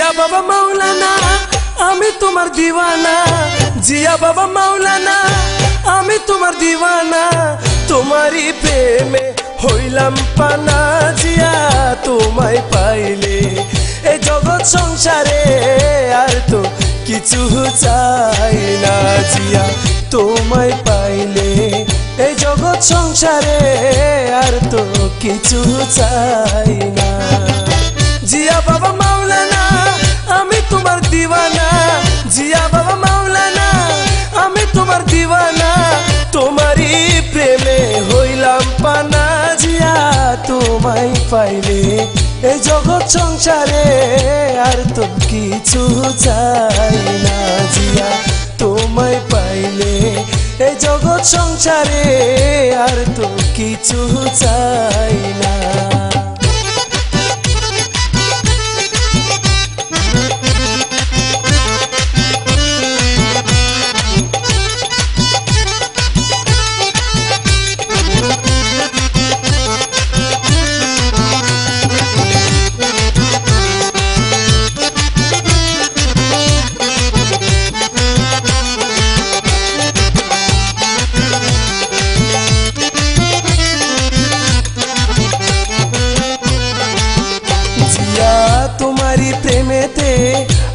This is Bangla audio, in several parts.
জিয়া বাবা মাওলানা, আমি তোমার দিওয়ানা। জিয়া বাবা মাওলানা, আমি তোমার দিওয়ানা। তোমারই প্রেমে হইলাম পানা জিয়া, তোমায় পাইলে এই জগৎ সংসারে আর তো কিছু চাই না জিয়া, তোমায় পাইলে এই জগৎ সংসারে আর তো কিছু চাই না। তোমায় পাইলে এই জগৎ সংসারে আর তো কিছু চাই না জিয়া। তোমায় পাইলে এই জগৎ সংসারে আর তো কিছু চাই না।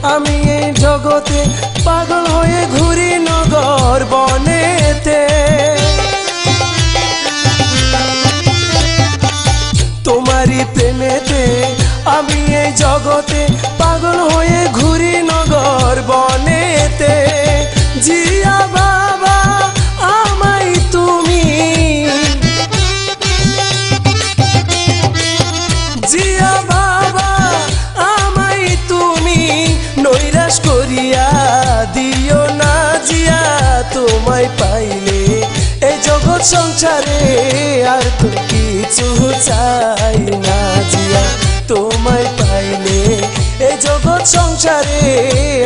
আমি এই জগতে তোমায় পাইলে, এই জগৎ সংসারে আর তো কিছু চাই না জিয়া। তোমায় পাইলে, এই জগৎ সংসারে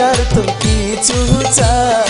আর তো কিছু চাই